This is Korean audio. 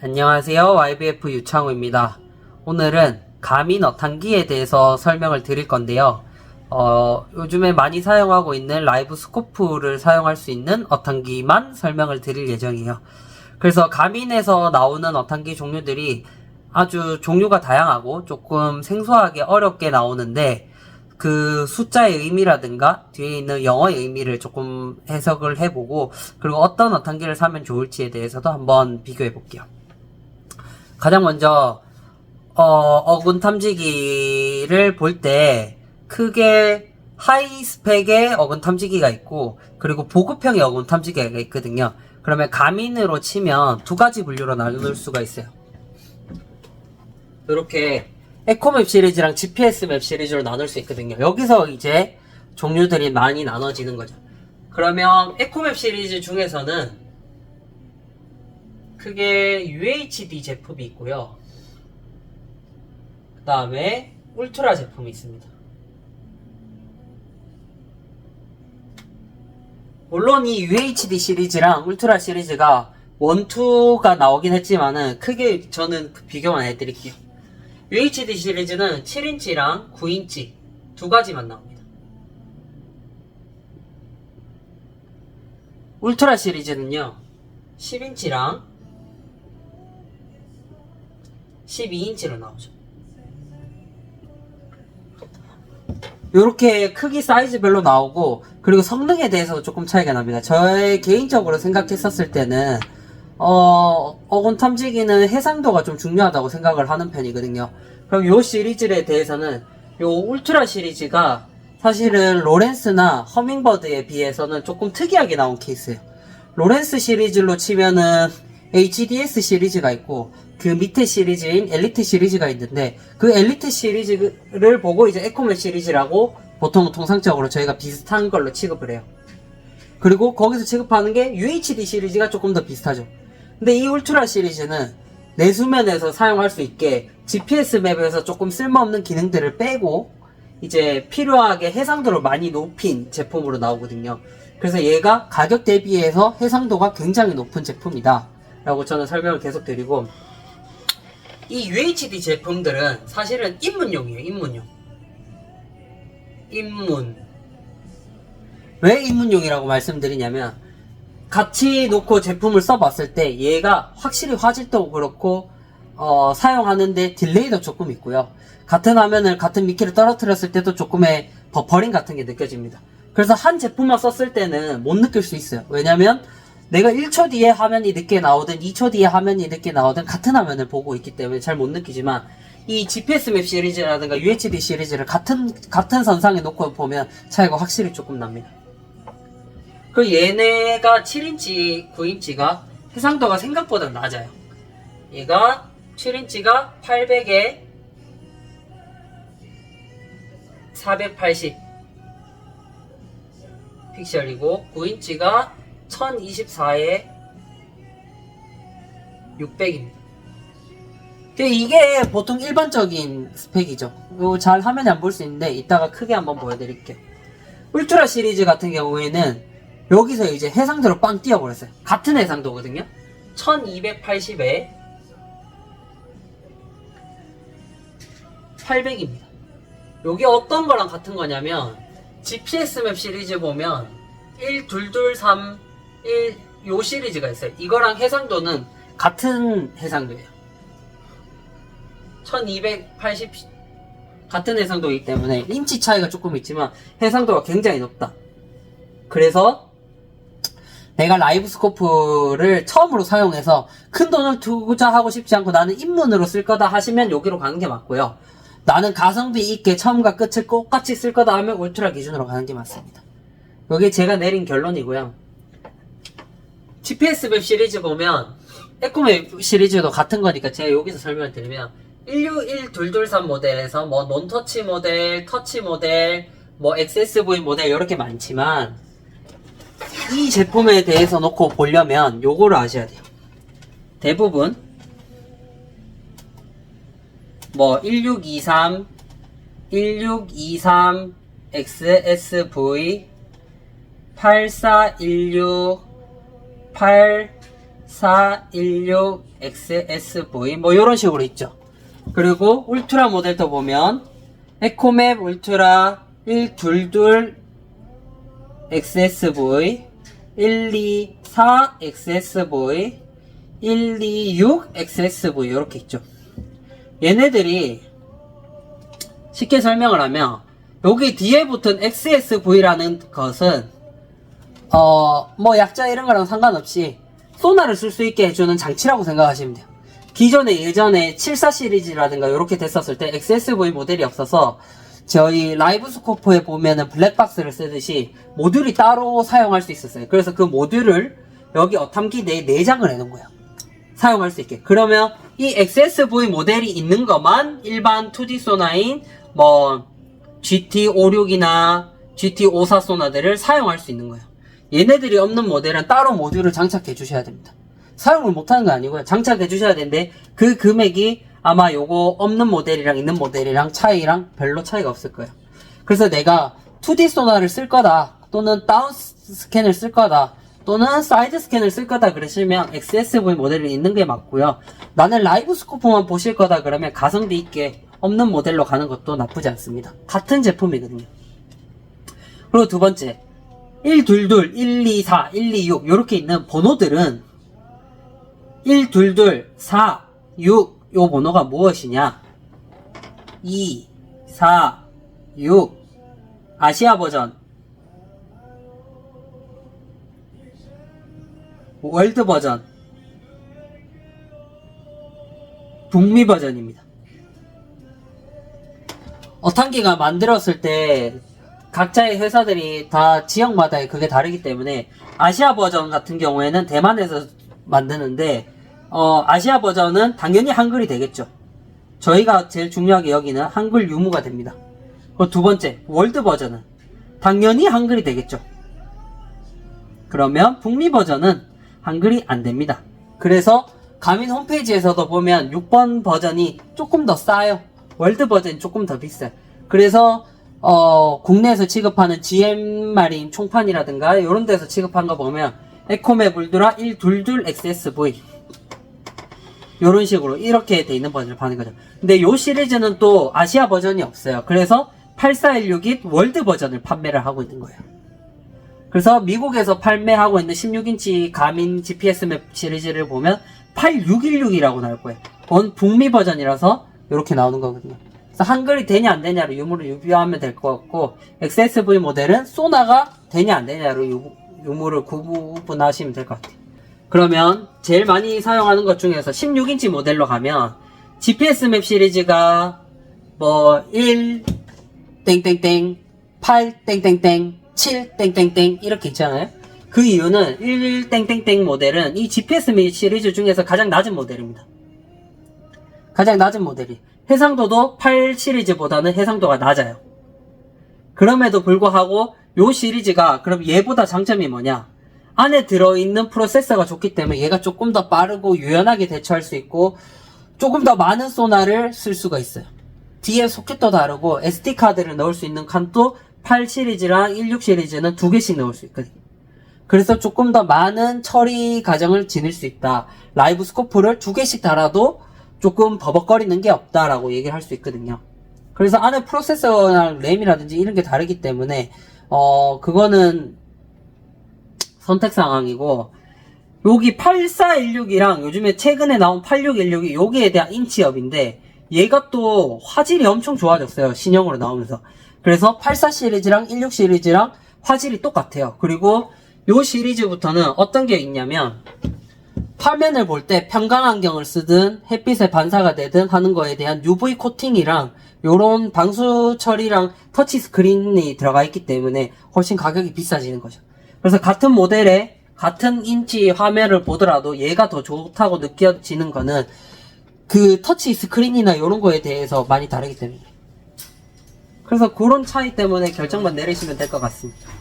안녕하세요. YBF 유창우입니다. 오늘은 가민 어탄기에 대해서 설명을 드릴 건데요. 어, 요즘에 많이 사용하고 있는 라이브 스코프를 사용할 수 있는 어탄기만 설명을 드릴 예정이에요. 그래서 가민에서 나오는 어탄기 종류들이 아주 종류가 다양하고 조금 생소하게 어렵게 나오는데 그 숫자의 의미라든가 뒤에 있는 영어의 의미를 조금 해석을 해보고 그리고 어떤 어탄기를 사면 좋을지에 대해서도 한번 비교해 볼게요. 가장 먼저 어, 어군 탐지기를 볼 때 크게 하이 스펙의 어군 탐지기가 있고 그리고 보급형의 어군 탐지기가 있거든요. 그러면 가민으로 치면 두 가지 분류로 나눌 수가 있어요. 이렇게 에코맵 시리즈랑 GPS 맵 시리즈로 나눌 수 있거든요. 여기서 이제 종류들이 많이 나눠지는 거죠. 그러면 에코맵 시리즈 중에서는 크게 UHD 제품이 있고요. 그 다음에 울트라 제품이 있습니다. 물론 이 UHD 시리즈랑 울트라 시리즈가 1, 2가 나오긴 했지만은 크게 저는 그 비교만 해드릴게요. UHD 시리즈는 7인치랑 9인치 두 가지만 나옵니다. 울트라 시리즈는요, 10인치랑 12인치로 나오죠. 이렇게 크기 사이즈별로 나오고 그리고 성능에 대해서 조금 차이가 납니다. 저의 개인적으로 생각했었을 때는 어, 어군 탐지기는 해상도가 좀 중요하다고 생각을 하는 편이거든요. 그럼 요 시리즈에 대해서는 요 울트라 시리즈가 사실은 로렌스나 허밍버드에 비해서는 조금 특이하게 나온 케이스예요. 로렌스 시리즈로 치면은 HDS 시리즈가 있고 그 밑에 시리즈인 엘리트 시리즈가 있는데 그 엘리트 시리즈를 보고 이제 에코멜 시리즈라고 보통 통상적으로 저희가 비슷한 걸로 취급을 해요. 그리고 거기서 취급하는 게 UHD 시리즈가 조금 더 비슷하죠. 근데 이 울트라 시리즈는 내수면에서 사용할 수 있게 GPS 맵에서 조금 쓸모없는 기능들을 빼고 이제 필요하게 해상도를 많이 높인 제품으로 나오거든요. 그래서 얘가 가격 대비해서 해상도가 굉장히 높은 제품이다. 라고 저는 설명을 계속 드리고 이 UHD 제품들은 사실은 입문용이에요. 입문용. 입문. 왜 입문용이라고 말씀드리냐면 같이 놓고 제품을 써봤을 때 얘가 확실히 화질도 그렇고 어, 사용하는데 딜레이도 조금 있고요. 같은 화면을 같은 미끼를 떨어뜨렸을 때도 조금의 버퍼링 같은 게 느껴집니다. 그래서 한 제품만 썼을 때는 못 느낄 수 있어요. 왜냐면 내가 1초 뒤에 화면이 늦게 나오든 2초 뒤에 화면이 늦게 나오든 같은 화면을 보고 있기 때문에 잘 못 느끼지만 이 GPS 맵 시리즈라든가 UHD 시리즈를 같은 같은 선상에 놓고 보면 차이가 확실히 조금 납니다. 그 얘네가 7인치, 9인치가 해상도가 생각보다 낮아요. 얘가 7인치가 800에 480 픽셀이고 9인치가 1024에 600입니다. 이게 보통 일반적인 스펙이죠. 잘 화면에 안 볼 수 있는데 이따가 크게 한번 보여드릴게요. 울트라 시리즈 같은 경우에는 여기서 이제 해상도로 빵 뛰어버렸어요. 같은 해상도거든요. 1280에 800입니다. 요게 어떤 거랑 같은 거냐면 GPS 맵 시리즈 보면 1, 2, 2, 3, 1, 요 시리즈가 있어요. 이거랑 해상도는 같은 해상도예요. 1280 같은 해상도이기 때문에 인치 차이가 조금 있지만 해상도가 굉장히 높다. 그래서 내가 라이브 스코프를 처음으로 사용해서 큰 돈을 투자하고 싶지 않고 나는 입문으로 쓸 거다 하시면 여기로 가는 게 맞고요. 나는 가성비 있게 처음과 끝을 똑같이 쓸 거다 하면 울트라 기준으로 가는 게 맞습니다. 여기 제가 내린 결론이고요. GPS 맵 시리즈 보면 에코맵 시리즈도 같은 거니까 제가 여기서 설명을 드리면 161223 모델에서 뭐 논터치 모델, 터치 모델, 뭐 XSV 모델 이렇게 많지만 이 제품에 대해서 놓고 보려면 요거를 아셔야 돼요. 대부분 뭐 1623, 1623 XSV, 8416, 8 416XSV 뭐 이런 식으로 있죠. 그리고 울트라 모델도 보면 에코맵 울트라 122 XSV 124 XSV 126 XSV 이렇게 있죠. 얘네들이 쉽게 설명을 하면 여기 뒤에 붙은 XSV라는 것은 어 뭐 약자 이런 거랑 상관없이 소나를 쓸 수 있게 해주는 장치라고 생각하시면 돼요. 기존에 예전에 74 시리즈라든가 이렇게 됐었을 때 XSV 모델이 없어서 저희 라이브 스코프에 보면은 블랙박스를 쓰듯이 모듈이 따로 사용할 수 있었어요. 그래서 그 모듈을 여기 어탐기 내에 내장을 해놓은 거예요. 사용할 수 있게. 그러면 이 XSV 모델이 있는 것만 일반 2D 소나인 뭐 GT56이나 GT54 소나들을 사용할 수 있는 거예요. 얘네들이 없는 모델은 따로 모듈을 장착해 주셔야 됩니다. 사용을 못하는 건 아니고요. 장착해 주셔야 되는데 그 금액이 아마 요거 없는 모델이랑 있는 모델이랑 차이랑 별로 차이가 없을 거예요. 그래서 내가 2D 소나를 쓸 거다 또는 다운 스캔을 쓸 거다 또는 사이드 스캔을 쓸 거다 그러시면 XSV 모델이 있는 게 맞고요. 나는 라이브 스코프만 보실 거다 그러면 가성비 있게 없는 모델로 가는 것도 나쁘지 않습니다. 같은 제품이거든요. 그리고 두 번째 122, 124, 126 이렇게 있는 번호들은 122, 4, 6 요 번호가 무엇이냐? 2, 4, 6 아시아 버전. 월드 버전. 북미 버전입니다. 어탄기가 만들었을 때 각자의 회사들이 다 지역마다 그게 다르기 때문에 아시아 버전 같은 경우에는 대만에서 만드는데 어, 아시아 버전은 당연히 한글이 되겠죠. 저희가 제일 중요하게 여기는 한글 유무가 됩니다. 그리고 두 번째 월드 버전은 당연히 한글이 되겠죠. 그러면 북미 버전은 한글이 안 됩니다. 그래서 가민 홈페이지에서도 보면 6번 버전이 조금 더 싸요. 월드 버전이 조금 더 비싸요. 그래서 어, 국내에서 취급하는 GM 마린 총판이라든가 이런 데서 취급한 거 보면 에코메 불드라 122 XSV 이런 식으로 이렇게 돼 있는 버전을 파는 거죠. 근데 요 시리즈는 또 아시아 버전이 없어요. 그래서 8416이 월드 버전을 판매를 하고 있는 거예요. 그래서 미국에서 판매하고 있는 16인치 가민 GPS 맵 시리즈를 보면 8616이라고 나올 거예요. 그건 북미 버전이라서 이렇게 나오는 거거든요. 한글이 되냐 안 되냐로 유무를 유비하면 될 것 같고 XSV 모델은 소나가 되냐 안 되냐로 유, 유무 를 구분하시면 될 것 같아요. 그러면 제일 많이 사용하는 것 중에서 16인치 모델로 가면 GPS 맵 시리즈가 뭐 1, 땡땡땡, 8, 땡땡땡, 7, 땡땡땡 이렇게 있잖아요. 그 이유는 1, 땡땡땡 모델은 이 GPS 맵 시리즈 중에서 가장 낮은 모델입니다. 가장 낮은 모델이. 해상도도 8 시리즈보다는 해상도가 낮아요. 그럼에도 불구하고 요 시리즈가 그럼 얘보다 장점이 뭐냐? 안에 들어있는 프로세서가 좋기 때문에 얘가 조금 더 빠르고 유연하게 대처할 수 있고 조금 더 많은 소나를 쓸 수가 있어요. 뒤에 소켓도 다르고 SD카드를 넣을 수 있는 칸도 8 시리즈랑 16 시리즈는 두 개씩 넣을 수 있거든요. 그래서 조금 더 많은 처리 과정을 지닐 수 있다. 라이브 스코프를 두 개씩 달아도 조금 버벅거리는 게 없다라고 얘기를 할 수 있거든요. 그래서 안에 프로세서랑 램이라든지 이런 게 다르기 때문에 어 그거는 선택 상황이고 여기 8416이랑 요즘에 최근에 나온 8616이 여기에 대한 인치업인데 얘가 또 화질이 엄청 좋아졌어요 신형으로 나오면서 그래서 84 시리즈랑 16 시리즈랑 화질이 똑같아요 그리고 요 시리즈부터는 어떤 게 있냐면 화면을 볼 때 평강 안경을 쓰든 햇빛에 반사가 되든 하는 거에 대한 UV 코팅이랑 요런 방수 처리랑 터치 스크린이 들어가 있기 때문에 훨씬 가격이 비싸지는 거죠. 그래서 같은 모델에 같은 인치 화면을 보더라도 얘가 더 좋다고 느껴지는 거는 그 터치 스크린이나 이런 거에 대해서 많이 다르기 때문에. 그래서 그런 차이 때문에 결정만 내리시면 될 것 같습니다.